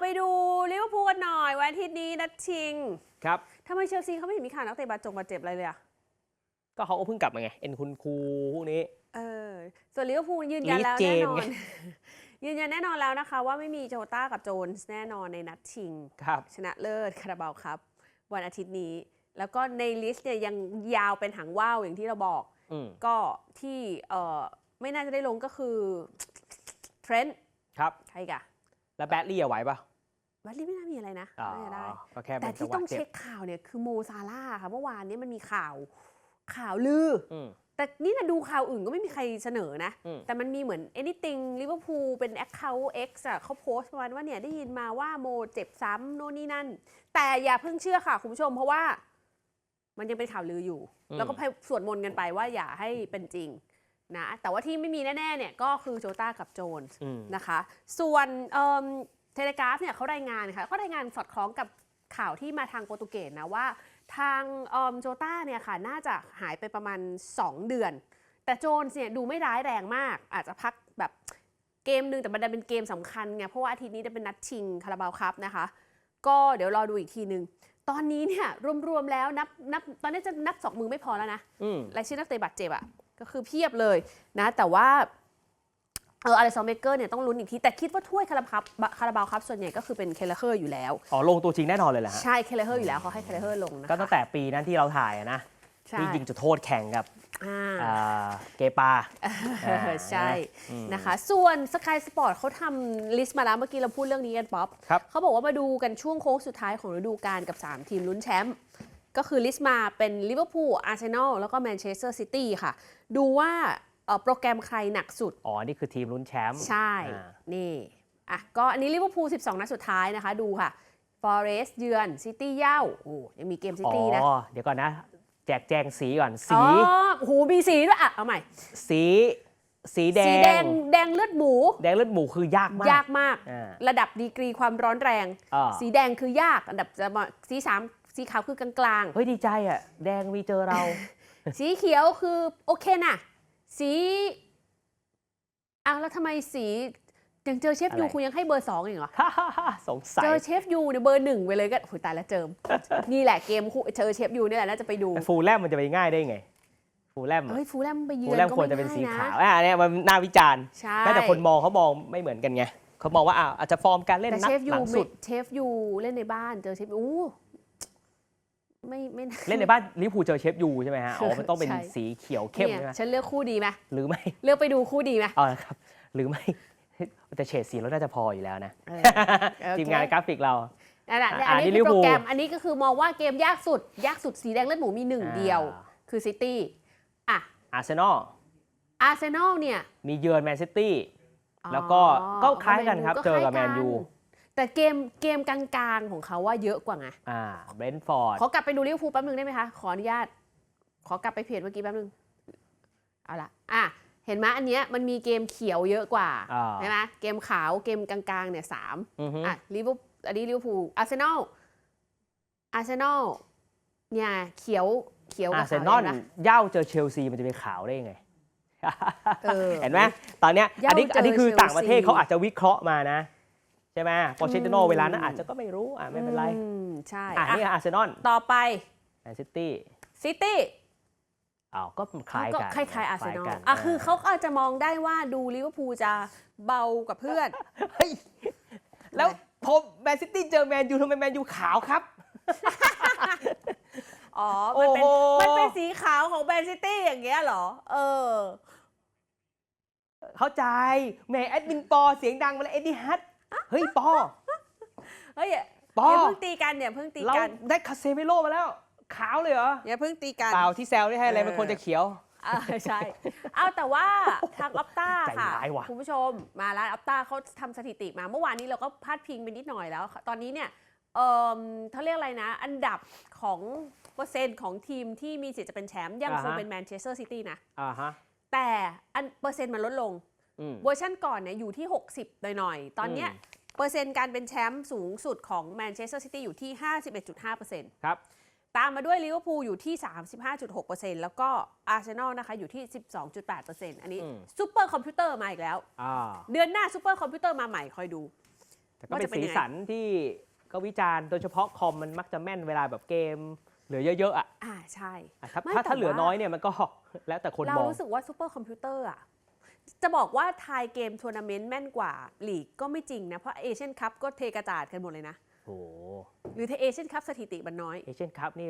ไปดูลิเวอร์พูลกันหน่อยวันอาทิตย์นี้นัดชิงครับทำไมเชลซีเขาไม่เห็นมีข่าวนักเตะบาดจงบาดเจ็บอะไรเลยอะก็เขาก็เพิ่งกลับมาไง เอ็นคุณครูพวกนี้ เออ ส่วนลิเวอร์พูลยืนยันลีดแล้วเจแน่มส์นอนไงยืนยันแน่นอนแล้วนะคะ ว่าไม่มีโจต้ากับโจนส์แน่นอนในนัดชิง ครับชนะเลิศคาราบาวครับ วันอาทิตย์นี้ แล้วก็ในลิสต์เนี่ยยังยาวเป็นหางว่าวอย่างที่เราบอกอืมก็ที่เออไม่น่าจะได้ลงก็คือเทรนต์ครับ ใครอีกอะแล้วแบดลี่อะไหวปะ วัตลี่ไม่น่ามีอะไรนะอ๋อน่าจะได้ก็แค่เป็แต่นจัที่งหต้วะองเจ็เช็บคข่าวเนี่ยคือโมซาร่าห์ค่ะเมื่อวานนี้มันมีข่าวข่าวลืออืมแต่นี่นะดูข่าวอื่นก็ไม่มีใครเสนอนะอืมแต่มันมีเหมือน anything ลิเวอร์พูลเป็น account X อะเขาโพสต์ประมาณว่าเนี่ยได้ยินมาว่าโมเจ็บซ้ำโน่นนี่นั่น แต่อย่าเพิ่งเชื่อค่ะคุณผู้ชมเพราะว่า มันยังเป็นข่าวลืออยู่อืมแล้วก็ให้สวดมนต์กันไปว่าอย่าให้เป็นจริงนะแต่ว่าที่ไม่มีแน่ ๆ เนี่ยก็คือโจต้ากับโจนส์อืมนะคะ ส่วนเทเลกราฟเนี่ยเขารายงานค่ะเขารายงานสอดคล้องกับข่าวที่มาทางโปรตุเกสนะว่า ทางโจต้าเนี่ยค่ะน่าจะหายไปประมาณ 2 เดือน แต่โจนส์เนี่ยดูไม่ร้ายแรงมาก อาจจะพักแบบเกมหนึ่งแต่มันดันเป็นเกมสำคัญไงเพราะว่าอาทิตย์นี้จะเป็นนัดชิงคาราบาวครับนะคะ ก็เดี๋ยวรอดูอีกทีหนึ่งตอนนี้เนี่ยรวมๆแล้วนับนับตอนนี้จะนับสองมือไม่พอแล้วนะอืมรายชื่อนักเตะบาดเจ็บอะก็คือเพียบเลยนะ แต่ว่า เอออะไรซอมเบเกอร์เนี่ยต้องลุ้นอีกที แต่คิดว่าถ้วยคาราบาวคาราบาวครับส่วนใหญ่ก็คือเป็นเคลเลอร์อยู่แล้ว อ๋อ ลงตัวจริงแน่นอนเลยแหละฮะใช่เคลเลอร์อยู่แล้วเขาให้เคลเลอร์ลงนะคะก็ตั้งแต่ปีนั้นที่เราถ่ายอะนะใช่ที่ยิงจุดโทษแข่งกับอ่าอ่าเกปาเออใช่อืมนะคะ ส่วนสกายสปอร์ตเขาทำลิสต์มาแล้วเมื่อกี้เราพูดเรื่องนี้กันป๊อปครับเขาบอกว่ามาดูกันช่วงโค้งสุดท้ายของฤดูกาลกับ 3 ทีมลุ้นแชมป์ก็คือลิสต์มาเป็นลิเวอร์พูลอาร์เซนอลแล้วก็แมนเชสเตอร์ซิตี้ค่ะ ดูว่าเอ่อ โปรแกรมใครหนักสุด อ๋อ นี่คือทีมลุ้นแชมป์ ใช่อ่านี่ อะ ก็อันนี้ลิเวอร์พูล 12 นัดสุดท้ายนะคะ ดูค่ะฟอเรสต์เยือน ซิตี้เย่า โอ้ยังมีเกมซิอ๋อตี้นะเดี๋ยวก่อนนะ แจกแจงสีก่อน สี อ๋อโอ้โหมีสีด้วย อะ เอาใหม่ สี สีแดสีแดงงแดงเลือดหมู แดงเลือดหมูคือยากมาก ยากมากอ่าระดับดีกรีความร้อนแรงอ่าสีแดงคือยาก อันดับจะมาสีสามสีขาวคือกลางเฮ้ยดีใจอะ แดงมีเจอเราๆสีเขียวคือโอเคน่ะ สีอ้าวแล้วทำไมสียังเจอเชฟยูอะไรคุณยังให้เบอร์สองอีกเหรอสงสัยเจอเชฟยูเนี่ยเบอร์หนึ่งไปเลยก็โอ้ยตายแล้วเจิม นี่แหละเกมคู่เจอเชฟยูนี่แหละน่าจะไปดูแต่ฟูลแลมมันจะไปง่ายได้ไง ฟูลแลมอะเฮ้ยฟูลแลมไปเยืฟูอลนแลมก็ควรไม่จะเป็นสีง่ายขาวนะอะเนี่ยมันน่าวิจารณ์ใช่แม้แต่คนมองเขามองไม่เหมือนกันไงเขามองว่าอะอาจจะฟอร์มการเล่นแต่นัดเชฟยูหลังสุดเชฟยูเล่นในบ้านเจอเชฟยู อู้ไม่ไม่เล่นในบ้านลิเวอร์พูลเจอเชฟยูใช่ไหมฮะอ๋อมันต้องเป็นใช่ สีเขียวเข้มนี่ยใช่ไหมฉันเลือกคู่ดีไหมหรือไม่ เลือกไปดูคู่ดีไหมเอาละครับ หรือไม่ แต่เฉดสีเราน่าจะพออยู่แล้วนะ เออโอเคทีมงานกราฟิกเรา นั่นแหละอะอันอันนี้นี้คือโปรลิเวอร์พูลแกรม อันนี้ก็คือมองว่าเกมยากสุด ยากสุดสีแดงเลือดหมูมีหนึ่งเดียวอ่าคือซิตี้อะอาร์เซนอลอาร์เซนอลเนี่ยมีมีเยือนแมนซิตี้ แล้วก็ก็คล้ายกันครับ เจอกับแมนยู แต่เกมเกมกลางๆของเขาว่าเยอะกว่าไงอ่าเบรนท์ฟอร์ดขอกลับไปดูลิเวอร์พูลแป๊บนึงได้ไหมคะ ขออนุญาต ขอกลับไปเพจเมื่อกี้แป๊บนึง เอาละอะเห็นไหมอันเนี้ยมันมีเกมเขียวเยอะกว่าอ่าใช่ไหมเกมขาวเกมกลางๆเนี่ยสามอือฮึอะลิเวอร์อันนี้ลิเวอร์พูลอาร์เซนอลอาร์เซนอลเนี่ยเขียวเขียวอากับร์เซขาวนอลเห็นไหมเย่าเจอเชลซีมันจะเป็นขาวได้ยังไงเออเห็นไหมตอนเนี้ยเย่าอันนี้เจออันนี้คือเชลซีต่างประเทศเขาอาจจะวิเคราะห์มานะใช่ไหมพอเชตโนอืมเวลานั้นอาจจะก็ไม่รู้อะไม่เป็นไรอืมใช่อะอะนี่อาร์เซนอลต่อไปแมนซิตี้ซิตี้อ้าวก็คล้ายก็กันคล้ายๆอาร์เซนอลคล้ยกัอะคือเขาก็อาจจะมองได้ว่าดูลิเวอร์พูลจะเบากับเพื่อนเฮ้ยแล้วพอแมนซิตี้เจอแมนยูทำไมแมนยูขาวครับอ๋อมันเป็นโอ้โหมันเป็นสีขาวของแมนซิตี้อย่างเงี้ยเหรอ เออ เข้าใจแหมแอดมินปอเสียงดังมาแล้วเอ็ดดี้ฮัท เฮ้ยปอเฮ้ยอย่าปออย่าเพิ่งตีกันอย่าเพิ่งตีเรากันได้คาเซเมโลมาแล้ว ขาวเลยเหรออย่าเพิ่งตีกัน เปล่าที่แซวได้ให้อะไรมันควรจะเขียว อ่าใช่ เอาแต่ว่าทางออปต้าใจค่ะร้ายว่ะ คุณผู้ชมมาแล้วออปต้าเขาทำสถิติมาเมื่อวานนี้เราก็พาดพิงไปนิดหน่อยแล้ว ตอนนี้เนี่ยเออเขาเรียกอะไรนะ อันดับของเปอร์เซ็นต์ของทีมที่มีสิทธิ์จะเป็นแชมป์ยังคงเป็นแมนเชสเตอร์ซิตี้นะ อ่าฮะแต่อันเปอร์เซ็นต์มันลดลงอืม เวอร์ชันก่อนเนี่ยอยู่ที่ 60 หน่อยๆ ตอนเนี้ยอืมเปอร์เซ็นต์การเป็นแชมป์สูงสุดของแมนเชสเตอร์ซิตี้อยู่ที่ 51.5%ครับ ตามมาด้วยลิเวอร์พูลอยู่ที่ 35.6%แล้วก็อาร์เซนอลนะคะอยู่ที่ 12.8%อันนี้อืมซูเปอร์คอมพิวเตอร์มาอีกแล้วอ่าเดือนหน้าซูเปอร์คอมพิวเตอร์มาใหม่คอยดูแต่ก็เป็นสีสันที่ก็วิจารณ์โดยเฉพาะคอมมันมักจะแม่นเวลาแบบเกมเหลือเยอะๆอะอ่าใช่อะถ้าไม่ถ้าแต่ถ้าเหลือว่าน้อยเนี่ยมันก็แล้วแต่คนเรามองรู้สึกว่าซูเปอร์คอมพิวเตอร์อะ จะบอกว่าทายเกมทัวร์นาเมนต์แม่นกว่าลีกก็ไม่จริงนะ เพราะเอเชียนคัพก็เทกระจาดกันหมดเลยนะ โอ้โหหรือเทเอเชียนคัพสถิติมันน้อย เอเชียนคัพนี่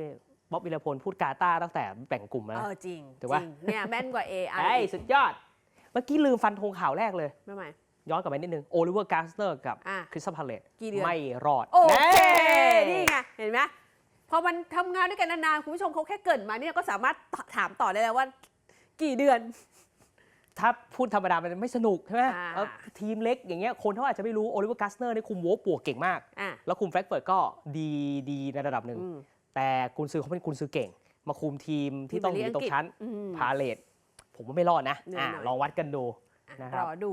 บ๊อบวิรพลพูดกาตาร์ตั้งแต่แบ่งกลุ่มมา เอแล้วอจริงถูกจปะริงเนี่ยแม่นกว่า AI ไอ้ยสุดยอด เมื่อกี้ลืมฟันธงข่าวแรกเลย ไม่ไหม ย้อนกลับไปนิดนึงโอลิเวอร์กาสเนอร์กับอะคริสตัลพาเลตกี่เดือน ไม่รอดโอเคแนี่ไง เห็นไหมพอมันทำงานด้วยกันนานๆ คุณผู้ชมเขาแค่เกรินมาเนี่ยก็สามารถถามต่อได้แล้วว่า กี่เดือน ถ้าพูดธรรมดามันไม่สนุกใช่ไหมอ่า แล้วทีมเล็กอย่างเงี้ยคนเขาอาจจะไม่รู้โอลิเวอร์กาสเนอร์นี่คุมโวปวกเก่งมาก อะแล้วคุมแฟรงก์เฟิร์ตก็ดีดีในระดับหนึ่ง อืม แต่กุนซือเขาเป็นกุนซือเก่ง มาคุมทีมที่ต้องหนีตกชั้น อืม พาเลตผมว่าไม่รอดนะเหนื่อยอะหน่อย ลองวัดกันดูอะนะครับรอดู